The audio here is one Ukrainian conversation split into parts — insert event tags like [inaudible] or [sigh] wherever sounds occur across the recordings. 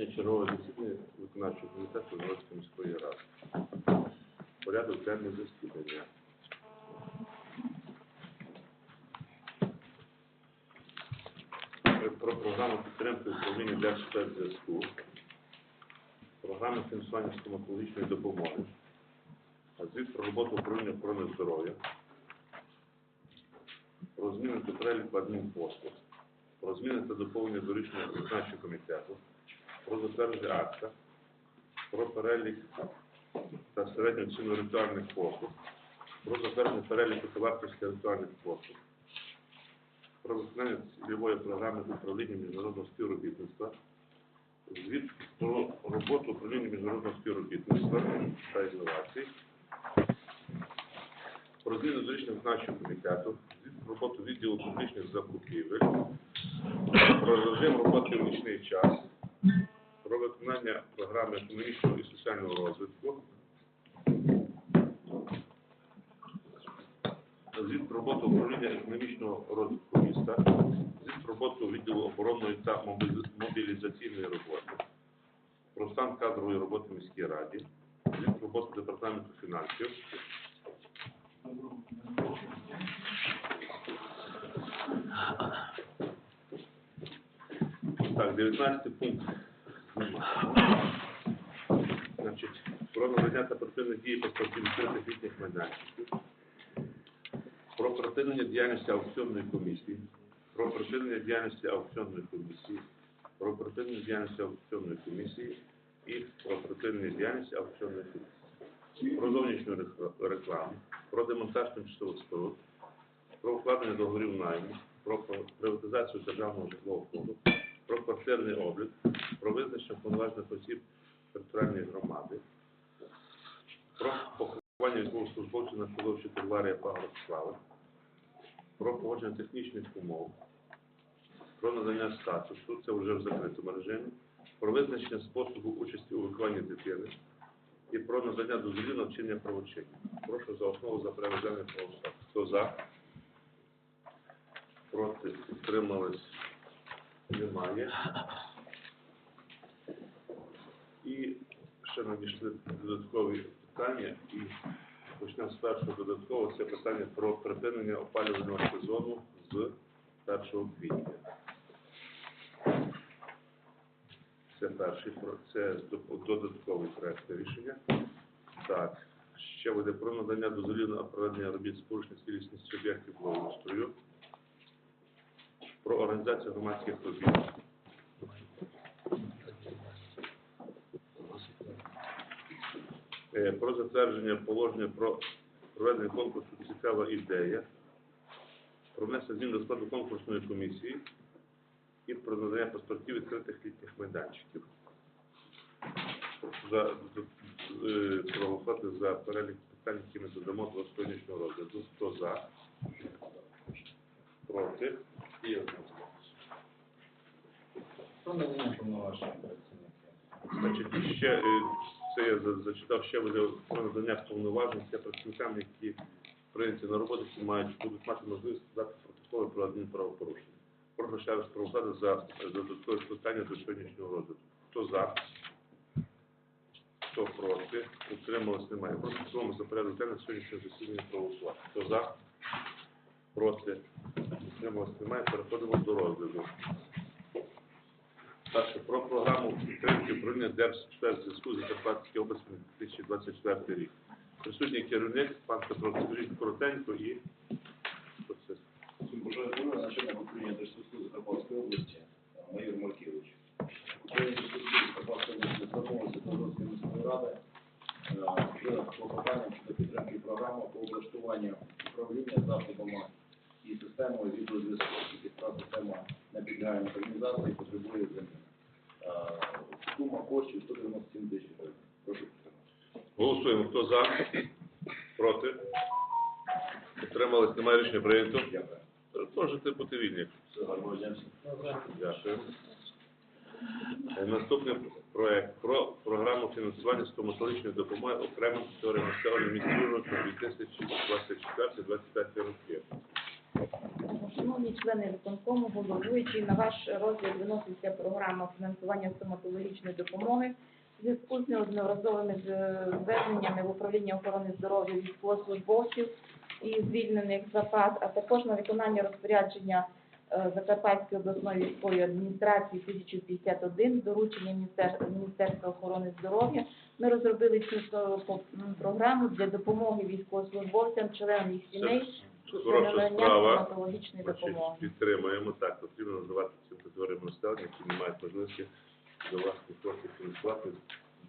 Сьогодні чергове засідання виконавчого комітету Новської міської ради. Порядок денний засідання. Про програму підтримки управління Держспецзв'язку, програму фінансування стоматологічної допомоги, звіт про роботу управління охорони здоров'я, про зміни до переліку адмінпослуг, про зміни та доповнення до рішення виконавчого комітету, про затвердження акта, про перелік та середню ціну ритуальних послуг, про затвердження переліку та вартості ритуальних послуг, про виконання цільової програми управління міжнародного співробітництва, звіт про роботу управління міжнародного співробітництва та інновацій, про до рішення виконавчого комітету, звіт про роботу відділу публічних закупівель, про режим роботи в нічний час, виконання програми економічного і соціального розвитку, звіт про роботу управління економічного розвитку міста, звіт про роботу відділу оборонної та мобілізаційної роботи, про стан кадрової роботи в міській раді, звіт про роботу департаменту фінансів, Так, 19 пункт. Значить, про надання та припинення дії паспортів відкритих літніх майданчиків, про припинення діяльності аукціонної комісії, про припинення діяльності аукціонної комісії, про припинення діяльності аукціонної комісії і про припинення діяльності аукціонної комісії, про зовнішню рекламу, про демонтаж тимчасових споруд, про укладення договорів найму, про приватизацію державного житлового фонду, про квартирний облік, про визначення повноважених осіб територіальної громади, про поховання військовослужбовців на селовищі Терларія Павла про погодження технічних умов, про надання статусу, це вже в закритому режимі, про визначення способу участі у вихованні дитини і про надання дозволів на вчинення правочинів. Прошу за основу за переведення правосуддя. Хто за? Проти? Утримались? Немає. І ще надійшли додаткові питання, і почнемо з першого додаткового. Це питання про припинення опалювального сезону з 1 квітня. Це перший це додатковий проект рішення. Так, ще буде про надання дозволів на проведення робіт з порушення цілісності об'єктів благоустрою, про організацію громадських робіт. Е, Про затвердження положення про проведення конкурсу «Цікава ідея», про внесення змін до складу конкурсної комісії і про надання паспортів відкритих літніх майданчиків. За, за- е, проголосувати за перелік питань, які ми додамо до сьогоднішнього розгляду. Хто за? Проти? І одноголосно. Про надання повноважень працівників. Значить, ще е, це я зачитав ще буде про надання повноважень працівникам, які прийняті на роботу, які мають будуть мати можливість складати протоколи про адмінправопорушення. Ще раз проголосувати за додаткове питання до сьогоднішнього розгляду. Хто за? Хто проти? Утрималось немає. Прошу в цілому за порядок денний сьогоднішнього засідання проголосувати. Хто за? Проти? Утрималось немає. Переходимо до розгляду. Перше, про програму підтримки управління Держспецзв'язку Закарпатській області на 2024 рік. Присутній керівник, пан Петро, скажіть коротенько і процес. Бажаю начальник управління Держсудку Закарпатської області, е, майор Маркевич. Управління Держсудку Закарпатської області звернулося до Луцької міської ради е, з клопотанням щодо підтримки програми по облаштуванню управління засобами і системою відеозв'язку, ця система не підлягає модернізації потребує заміни. Е, Сума коштів 197 тисяч гривень. Прошу підтримати. Голосуємо. Хто за? Проти? Утримались? Немає рішення прийнято. Можете бути вільні. Дякую. Е, Наступний проект про програму фінансування стоматологічної допомоги окремим категоріям населення міста на 2024-2025 роки. Шановні члени виконкому, головуючий, на ваш розгляд виноситься програма фінансування стоматологічної допомоги в зв'язку з неодноразовими з- зверненнями в управління охорони здоров'я військовослужбовців і звільнених запас, а також на виконання розпорядження е, Закарпатської обласної військової адміністрації 1051 доручення Міністерства охорони здоров'я. Ми розробили цю е, програму для допомоги військовослужбовцям, членам їх сімей Хороша справа. Значить, підтримуємо. Так, потрібно надавати цим категоріям населення, які не мають можливості за власні кошти фінансувати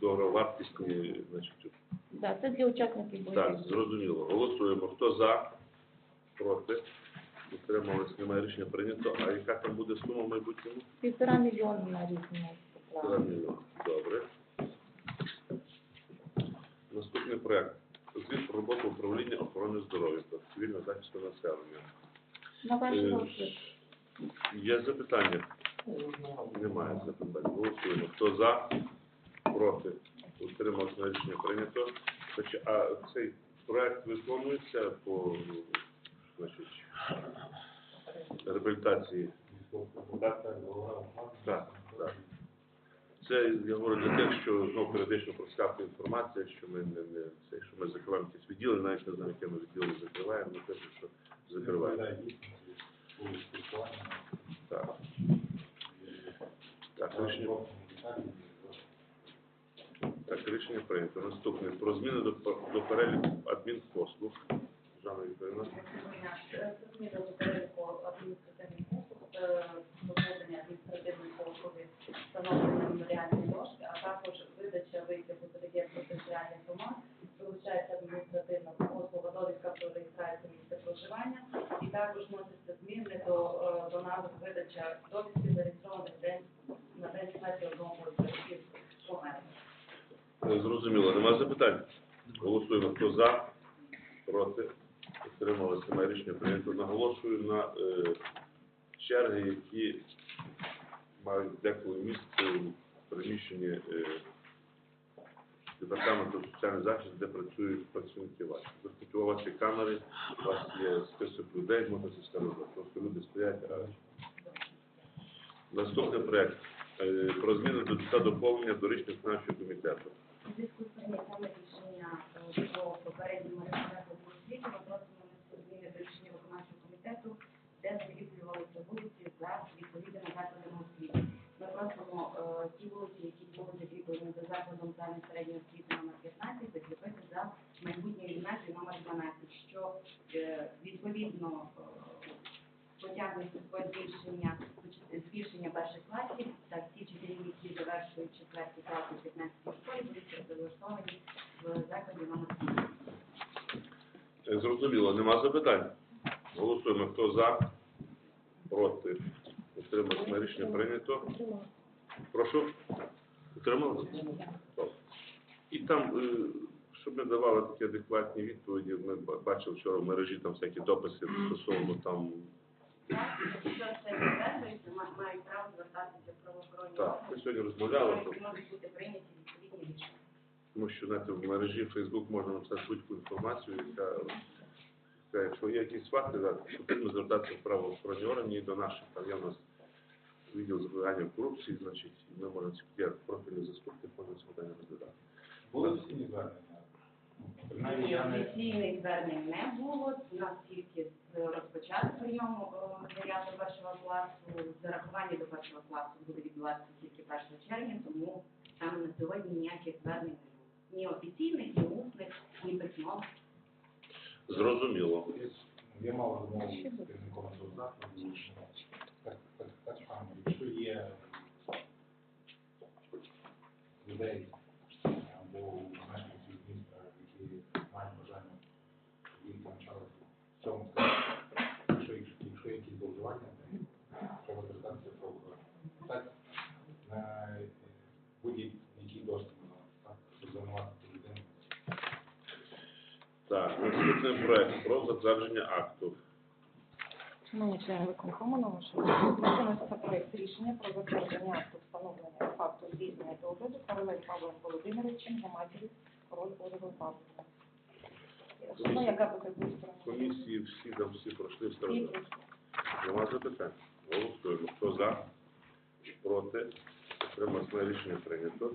дороговартісні, значить, Да, це для учасників так, бойових. дій. зрозуміло. Голосуємо. Хто за? Проти? Утримались, немає рішення прийнято. А яка там буде сума в майбутньому? Півтора мільйона на різні Півтора мільйона. Добре. Наступний проект. Звіт про роботу управління охорони здоров'я та цивільного захисту населення. На ваш Е, розгляд. Є запитання? Немає запитань. Голосуємо. Хто за? Проти? Утримався рішення прийнято. Значить, А цей проект виконується по значить, реабілітації. Так, так. Це я говорю для тих, що знову періодично проскакує інформація, що ми не, не це, що ми закриваємо якісь відділи, навіть не знаємо, яке ми відділи закриваємо, кажемо, що закриваємо. Так. Так, рішення, так, рішення прийнято. Наступне. Про зміни до, до переліку адмінпослуг. Жанна Вікторівна. Зміни до переліку адміністративних послуг, проведення адміністративних послуги, встановлення меморіальної дошки, а також видача витягу з реєстру територіальних громад, долучається адміністративна послуга, довідка про реєстрацію місця проживання, і також вносяться зміни до, е, до назв видача довідки зареєстрованих день на день смерті одного з батьків померлих. Е, Зрозуміло. Нема запитань? Голосуємо. Хто за? Проти? Утрималися. Немає рішення прийнято. Наголошую на е, черги, які мають деколи місце у приміщенні е, департаменту соціальний захист, де працюють працівники ваші. Оскільки у вас камери, у вас є список людей, можна це сказати. Просто люди стоять. А... Наступний проект е, про зміни до та доповнення до рішення виконавчого комітету. Зв'язку рішення е, про попередньому про освіту, ми просимо зміни до рішення виконавчого комітету, де закріплювалися вулиці за відповідними закладами освіти. Ми просимо е, ті вулиці, які були закріплені за закладом загальної середньої освіти номер 15, закріпити за майбутньою гімназією номер 12, що е, відповідно е, потягне по збільшення збільшення перших класів, так ті вчителі, які завершують четверті класи в 15 школі, будуть працевлаштовані в закладі номер 7. Е, Зрозуміло, нема запитань. Голосуємо. Хто за? Проти? Утрималось на рішення прийнято. Прошу. Утримали? І там, е, щоб ми давали такі адекватні відповіді, ми бачили вчора в мережі там всякі дописи стосовно там. Мають право звертатися правоохоронні Так, ми сьогодні розмовляли, можуть бути прийняті відповідні рішення. тому що знаєте, в мережі Facebook можна написати будь-яку інформацію, яка, яка, якщо є якісь факти, да, потрібно звертатися в правоохоронні органи і до наших. Там є у нас відділ запобігання корупції, значить, ми можемо ці як профільний заступник, можемо це питання розглядати. Були офіційні звернення? Принаймні, Ні, я не... офіційних звернень не було. У нас тільки з е, заяв до першого класу, зарахування до першого класу буде відбуватися тільки 1 червня, тому саме на сьогодні ніяких звернень не було. Ні офіційних, ні усних, ні письмових. Зрозуміло. Я мав розмову з керівником цього закладу, і, ну, так, так, так само, якщо є людей або мешканців міста, які мають бажання їх навчалися в цьому якщо, якщо є якісь зловживання, треба звертатися правоохоронні. Так, на е, будь-який доступ так, щоб звинуватити людину. Так, наступний проект про затвердження акту. Шановні члени виконкому, на розгляд проект рішення про затвердження акту встановлення факту здійснення догляду Королем Павлом Володимировичем на матері король Ольгою Павловною. Сума, яка буде виставлена. Комісії всі там всі пройшли Всі сторони. запитань? Голосуємо. Хто за? Проти? Утрималось рішення прийнято.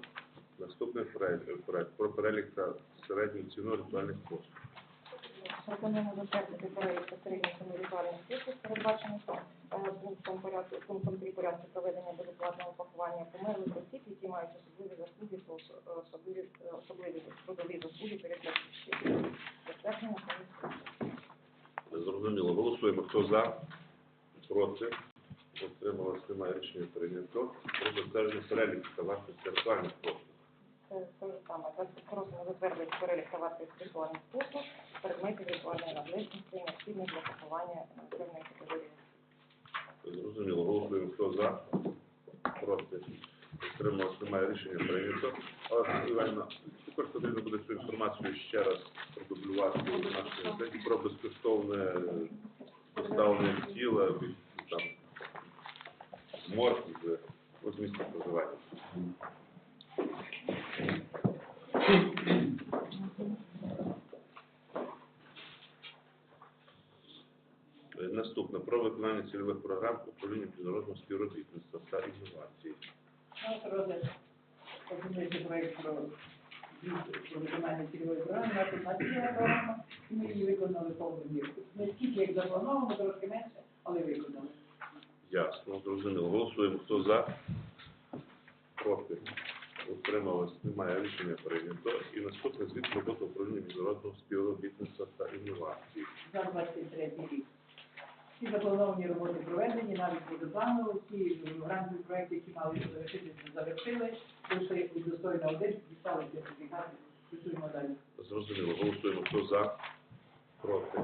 Наступний проект, проект про перелік та середню ціну ритуальних послуг. Пропонуємо затвердити перелік посередніх ритуальних послуг, передбачених е, пунктом порядку, пунктом 3 порядку проведення безоплатного пакування померлих осіб, які мають особливі заслуги та особливі, е, особливі трудові заслуги перед батьківщиною. Затвердження комісії. Зрозуміло. Голосуємо. Хто за? Проти? Утрималось немає рішення прийнято. Про затвердження перелік та вартості ритуальних послуг. Те ж саме. Просимо затвердити перелік та вартість ритуальних послуг, предметів ритуальної надлежності, необхідних для пакування е, певної категорії. Зрозуміло. Голосуємо. Хто за? Проти? Утрималось немає рішення прийнято. Але, Іванівна, тепер потрібно буде цю інформацію ще раз продублювати в нашому сайті про безкоштовне поставлення тіла від там морг з місця проживання. Е, Наступне про виконання цільових програм управління міжнародного співробітництва та розгляд пропонується проект про виконання цільової програми, одна цільова програма, і ми її виконали повністю. Не як заплановано, трошки менше, але виконали. Ясно, зрозуміло. Голосуємо. Хто за? Проти? Утрималось? Немає рішення прийнято. І наступне звіт про роботу управління міжнародного співробітництва та інновацій. За 23 рік. Всі заплановані роботи проведені, навіть позапланово, всі грантові проекти, які мали завершитися, завершили, пройшли достойно один, дістали сертифікати, працюємо далі. Зрозуміло. Голосуємо. Хто за? Проти?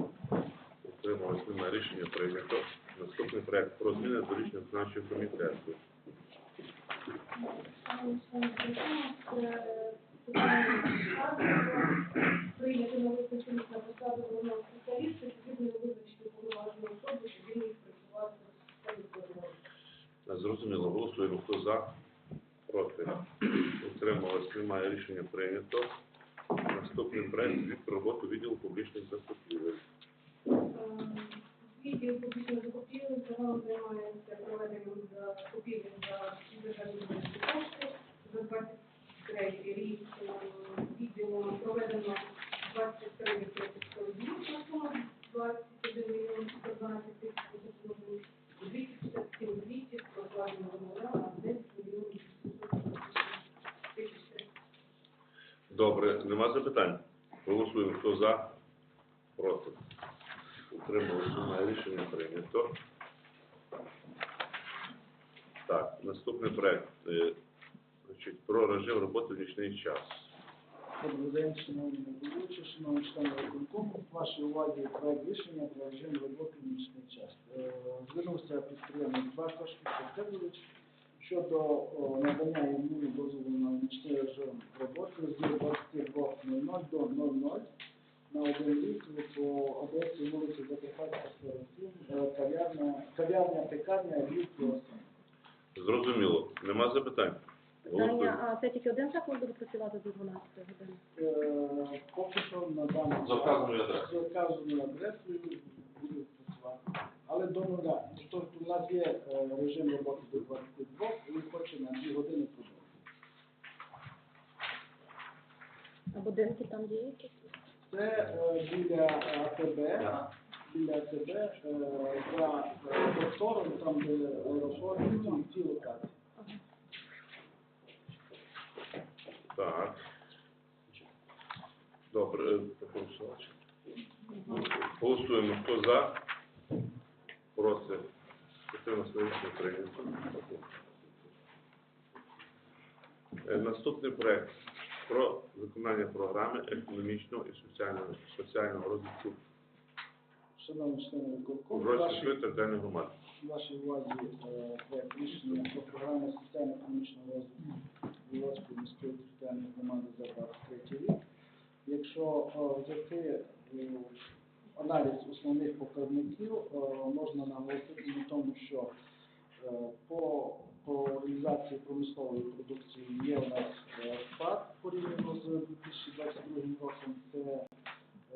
Утрималось? Немає рішення прийнято. Наступний проект про зміни до рішення виконавчого комітету. прийняти новий спеціаліст на посаду головного спеціаліста, відповідно визначити Зрозуміло. Голосуємо. Хто за? Проти? Утрималось? Немає рішення прийнято. Наступний проект від роботи відділу публічних закупівель. Відділ публічної закупівлі загалом займається проведенням закупівель за всі державні бюджетні кошти. За 23 рік е, відділом проведено 23 відсотки на суму 21 мільйон 112 тисяч 800 257 200 прокладено замовляла на 10 мільйонів 600 тисяч 300. Добре, нема запитань? Голосуємо. Хто за? Проти? Утрималось? Немає рішення прийнято. Так, наступний проект. е, Значить, про режим роботи в нічний час. Добрий день, шановні головуючі, шановні члени виконкому. Вашій увазі проект рішення про режим роботи нічний час. Е, Звернувся підприємець Бартош Федорович щодо надання йому дозволу на нічний режим роботи з 22.00 до 00 на один рік по адресі вулиці Закарпатська, 47, е, кав'ярня, кав'ярня, пекарня, Львів, Зрозуміло. Нема запитань? Питання, а це тільки один заклад буде працювати до 12 години? Е, Поки що на даний За вказаною адресою. За вказаною адресою буде працювати. Але до нуля. Тобто у нас є е, режим роботи до 22, і він хоче на 2 години продовжити. А будинки там є якісь? Це е, біля АТБ, біля АТБ, е, за е, повтором, там де аеропорт, ті, ті локації. Так. Добре, е, проголосувати. Голосуємо. Хто за? Проти? Утрималось? Рішення прийнято. Е, Наступний проект про виконання програми економічного і соціального, соціального розвитку Шановні члени виконкому, Гройської ваші територіальної громади. Вашій увазі е, проект рішення про програму соціально-економічного розвитку Білоцької міської територіальної громади за 23 рік. Якщо е, взяти е, аналіз основних показників, можна наголосити на тому, що по, по реалізації промислової продукції є у нас спад порівняно з 2022 роком. Це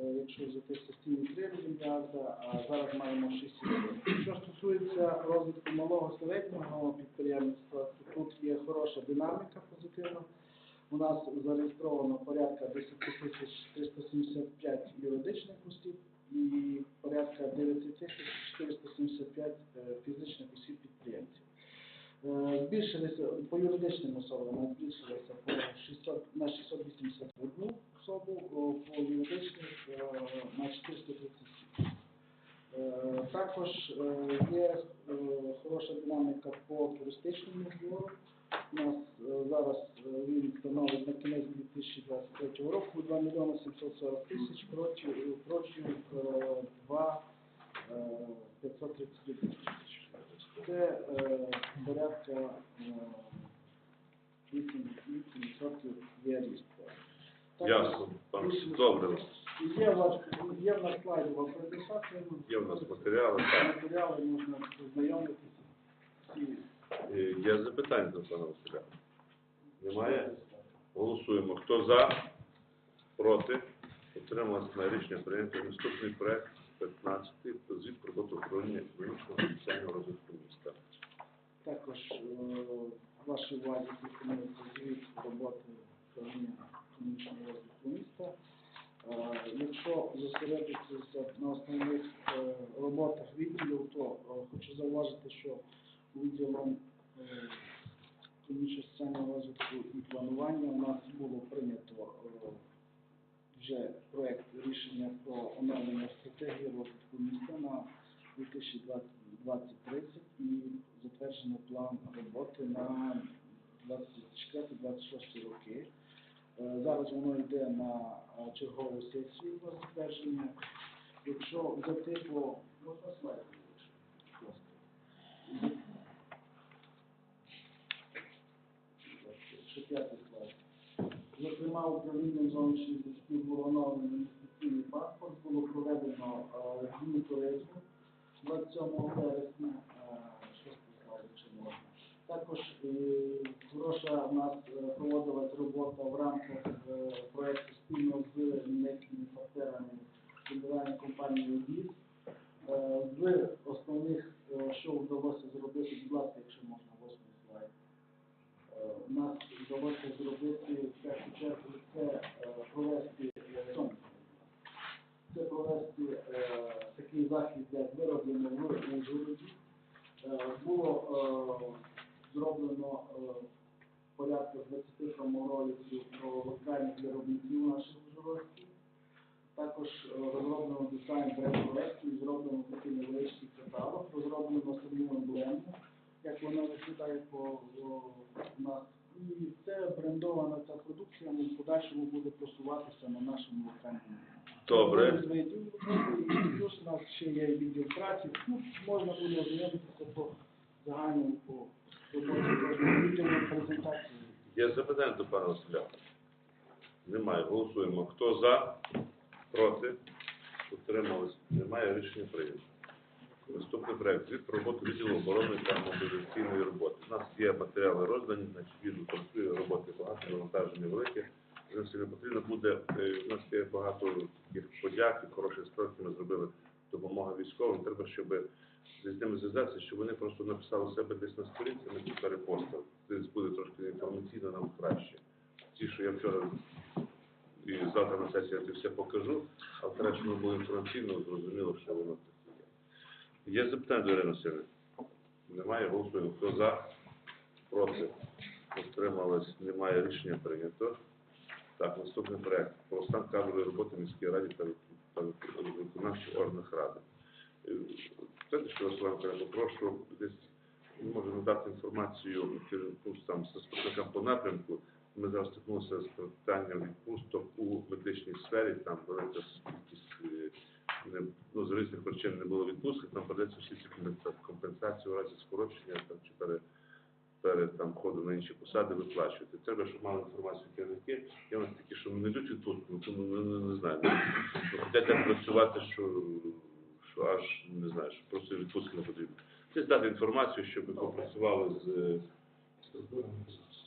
Якщо взяти частині 3 мільярда, а зараз маємо 6,7. Що стосується розвитку малого середнього підприємництва, то тут є хороша динаміка позитивна. У нас зареєстровано порядка 10 тисяч 375 юридичних осіб і порядка 9 тисяч 475 е, фізичних осіб підприємців. Е, Збільшилися по юридичним особам, збільшилися по 600, на 681 особу, по юридичних е, на 437. Е, Також е, є е, хороша динаміка по туристичному збору. У нас е, зараз е, він становить на кінець 2023 року 2 мільйони 740 тисяч проти, проти е, 2 е, 533 тисячі. Це е, порядка е, 8% є ріст. Ясно, пан. Добре. Є в нас, є в нас слайдова презентація. Є в нас матеріали. Так. Матеріали можна ознайомитися. Е, Є запитання до пана Василя? Немає? Голосуємо. Хто за? Проти? Утрималось на рішення прийнято. Наступний проект 15 про звіт про роботу управління економічного соціального розвитку міста. Також е, вашій увазі пропонується звіт роботи управління економічного розвитку міста. Е, Якщо зосередитися на основних е, роботах відділів, то хочу зауважити, що відділом економічного соціального розвитку і планування у нас було прийнято вже проект рішення про оновлення стратегії розвитку міста на 2020-2030 і затверджений план роботи на 24-26 роки. Е, Зараз воно йде на е, чергову сесію на затвердження. Якщо можна слайд, будь п'ятий слайд. Зокрема, управлінням зовнішніх зв'язків було оновлено інвестиційний паспорт, було проведено е, дні туризму 27 вересня, е, шостий слайд, якщо можна. Також е, хороша у нас е, проводилась робота в рамках проєкту проекту спільно з німецькими партнерами федеральної компанії ОДІС. Е, З основних, е, що вдалося зробити, будь ласка, якщо можна, восьмий слайд. Е, У нас вдалося зробити в першу чергу це е, провести е, сон. це провести е, такий захід, як вироблено в Ужгороді. Е, Було е, зроблено е, порядка 20 проморолів про локальних виробників наших ужгородських. Також е, розроблено дизайн проєкту і зроблено такий невеличкий каталог, розроблено саму емблему, як вона виглядає по о, у нас. І це брендована ця продукція, ну, в подальшому буде просуватися на нашому локальному. Добре. Один з видів роботи, і плюс у нас ще є відділ праці. Ну, можна буде ознайомитися по загальному по презентації. Є запитання до пана Василя? Немає. Голосуємо. Хто за? Проти? Утримались? Немає. Рішення прийнято. Наступний проект. Звіт про роботу відділу оборони та мобілізаційної роботи. У нас є матеріали роздані, значить відео працює, роботи багато, навантаження велике. Нам сильно потрібно буде, е, у нас є багато таких подяк і хороших справ, які ми зробили допомога військовим. Треба, щоб з ними зв'язатися, щоб вони просто написали себе десь на сторінці, ми це перепостили. Це буде трошки інформаційно нам краще. Ті, що я вчора і завтра на сесії я це все покажу, а вчора, що ми було інформаційно, зрозуміло, що воно це є. Є запитання до Ірини Васильівни? Немає, голосуємо. Хто за? Проти? Утрималось? Немає рішення прийнято. Так, наступний проект. Про стан кадрової роботи раді та, та виконавчих органах ради. Е, Знаєте, що Василенко, я попрошу десь може надати інформацію там заступникам по напрямку. Ми зараз стикнулися з питанням відпусток у медичній сфері, там велика е, ну, з різних причин не було відпустки, нам придеться всі ці компенсації у разі скорочення там, чи перед там, ходу на інші посади виплачувати. Треба, щоб мали інформацію керівники. У нас такі, що не йдуть відпустку, ну, тому не, не, не знаю. Ну, хочуть так працювати, що, що аж не знаю, що просто відпустки не потрібно. Десь дати інформацію, щоб ми попрацювали з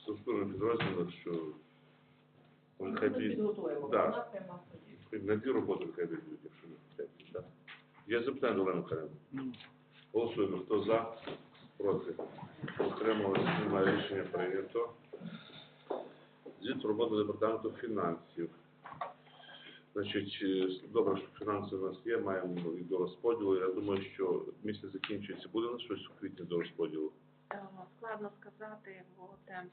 структурними підрозділами, що може хай підготуємо. На дві роботи хай якщо не хочуть? Є запитання до Олени Михайлівни? Ну, Голосуємо. Хто за? Проти? Утрималися? Немає рішення прийнято. Звіт роботи департаменту фінансів. Значить, е, добре, що фінанси у нас є, маємо і до розподілу. Я думаю, що місяць закінчується. Буде у нас щось у квітні до розподілу? Е, Складно сказати, бо темп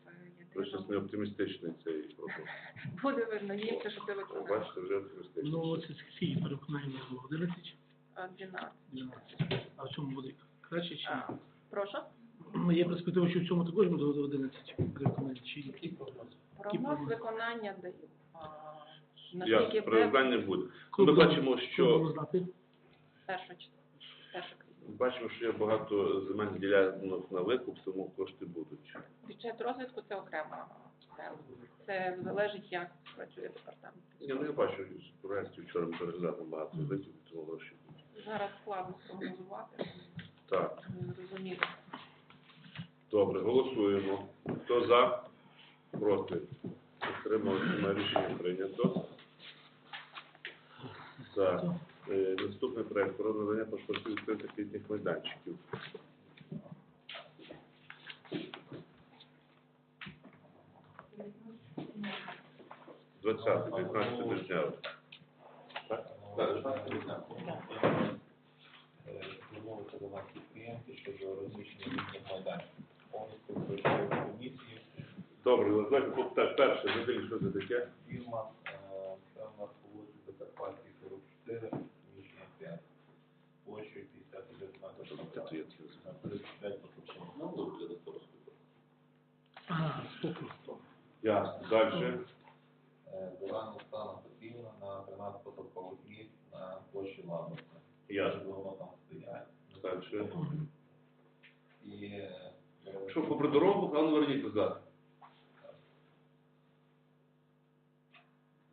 Ви щось не оптимістичний цей прогноз. [laughs] Буде видно щоб ви О, виконали. Бачите, вже оптимістичний. Ну, це скільки переконання було? 11? Е, 12. 12. А в цьому буде краще чи А, ні? Прошу. Ну, Є перспектива, що в цьому також буде 11 переконань, чи? Прогноз виконання даю. А, Ясно, буде перевиконання буде. Ну, Ми бачимо, коли що будемо знати? перше число. Перше квітня. бачимо, що є багато земельних ділянок на викуп, тому кошти будуть. Бюджет розвитку це окрема тема. Це залежить, як працює департамент. Я не бачу проєктів, вчора ми переглядали багато викупів, тому гроші будуть. Зараз складно спрогнозувати, Так, добре, голосуємо. Хто за? Проти? Отримали на рішення прийнято. Так, е, наступний проект про надання паспортів відкритих літніх майданчиків. Двадцятий, 19 тижня. Так? Звернулися до нас підприємці щодо розміщення їхніх майданчиків. Повністю пройшли комісію. Добре, ну, давайте тут так, перше, видалі, що це таке? Фірма, е, це у нас по вулиці Закарпатській 44, приміщення 5. Площею 51 метр. 35 поточних. Ага, спокій. Ясно. Далі. Е, Дорана Оксана Петрівна на 13 посадкових місць на площі Ладовця. Ясно. Воно там І е, Що, попри дорогу, а ну верніть назад.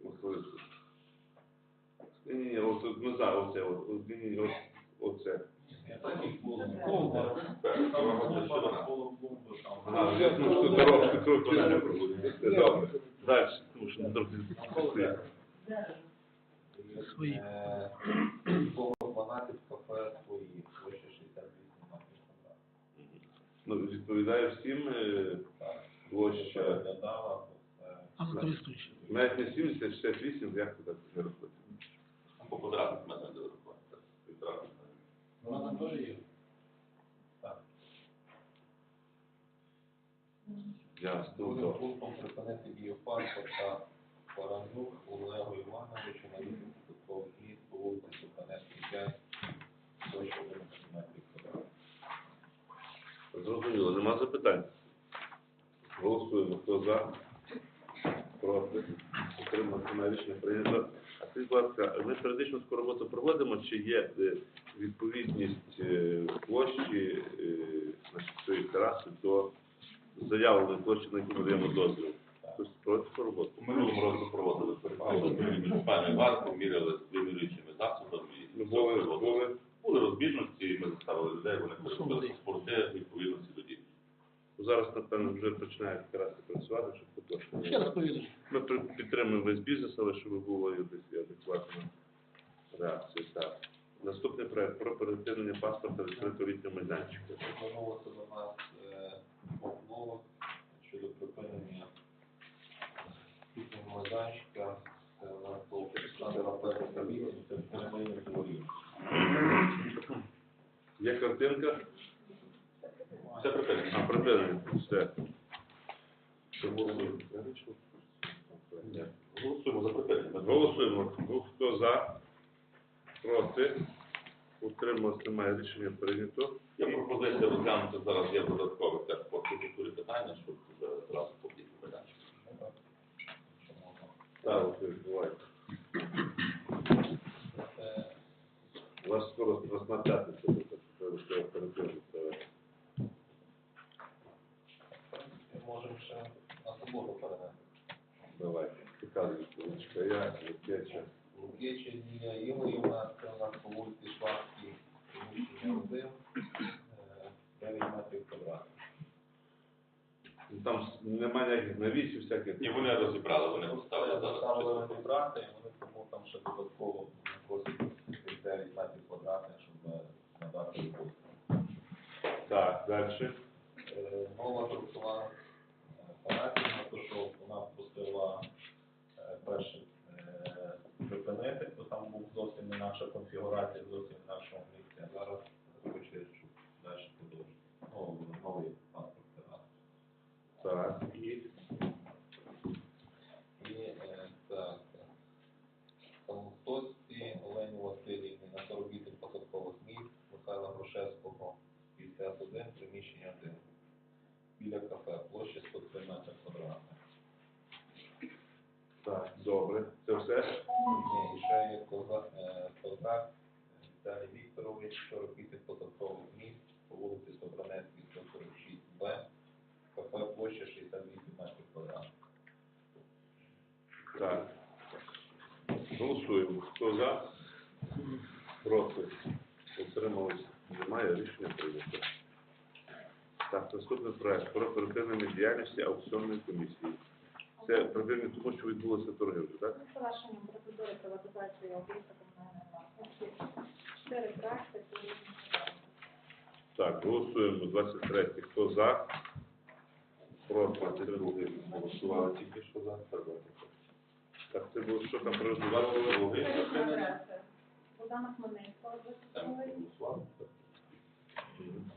Ось, ось. Ні, ні, ні, от, назад, оце, от, от, ні, ні, от, оце. було. Думаю, що дорожки трохи не. Добре. Далі, тому що не трохи. Свої. Коло 12 кафе свої, площа 68 метрів квадратних. Ну, відповідає всім е, площа. А ну користуючи. Навіть не 70, 68, як туди не рахувати? По квадратних метрах де виходить. Півтора. Вона теж є. Так. Ясно, Другим добре. пунктом припинити дію паспорта Паранюк Олегу Івановичу на додаткових місць по вулиці Суханецькій 5, площа 11 метрів квадратних. Зрозуміло, нема запитань. Голосуємо. Хто за? Проти? Утримався на рішення прийнято. А скажіть, будь ласка, ми періодично таку роботу проводимо, чи є е, відповідність е, площі е, цієї тераси до заявленої площі, на яку ми даємо дозвіл? Хтось проводить цю роботу? У минулому році проводили муніципальної варти, міряли з вимірюючими засобами. і були, розбіжності, ми заставили людей, вони переробили паспорти відповідності до дій. Зараз, напевно, вже починають тераси працювати, щоб поточно. Ще раз повідомлю. Ми підтримуємо весь бізнес, але щоб було якась адекватна реакція. Так. Наступний проект про перетинення паспорта відкритого літнього майданчика. Звернулося до нас е, Поплова щодо припинення їхнього майданчика. Це у нас був Олександр Петро 8, це дворів. Є картинка? Це припинення. А, припинення. Все. Голосуємо за припинення. Голосуємо. Ну, Хто за? Проти? Утрималось немає рішення прийнято. Є пропозиція розглянути зараз є додаткових теж по архітектурі питання, щоб вже зразу побігти майданчик. Так, от відбувається. Це У вас скоро страсна п'ятниця можемо ще на суботу перенести. Давайте. Показуйте. Лучка я, Лук'яча. Лук'яча Лілія Ігорівна, це у нас по вулиці Шварській, приміщення 1, 9 метрів квадратних. Ну, Там ж немає ніяких навісів, всяких. Ні, вони розібрали, вони поставили зараз. Ставили розібрати, і вони тому там ще додатково просять 9 метрів квадратних, щоб. Так, далі. Мова Нова трукова палатка, на те, що вона впустила е, перше е, припинити, бо там був зовсім інакша конфігурація, зовсім інакшого місця. А зараз хоче, далі продовжити. Новий паспорт. так. Так, і І е, так, Самотосці Олені Васильівні на 48 посадкових місць, Михайла Грушевського 51, приміщення 1. Біля кафе, площа 103 метри квадратних. так, добре. Це все? Ні, і ще є Козак, е, Віталій Вікторович, 48 посадкових місць по вулиці Собранецькій, 146Б, кафе, площа 68 метрів квадратних. Так. Голосуємо. Хто за? Проти. Утримались? Немає рішення прийнято. Так, наступний проект про оперативну діяльності аукціонної комісії. Це оперативно тому, що відбулося торги так? З завершенням процедури приватизації об'єкта комунальної власності. Чотири проекти, Так, голосуємо 23. Хто за? Проти. Голосували тільки що за. Так, це було що там 22 Богдана Хмельницького, 22 Там голосували.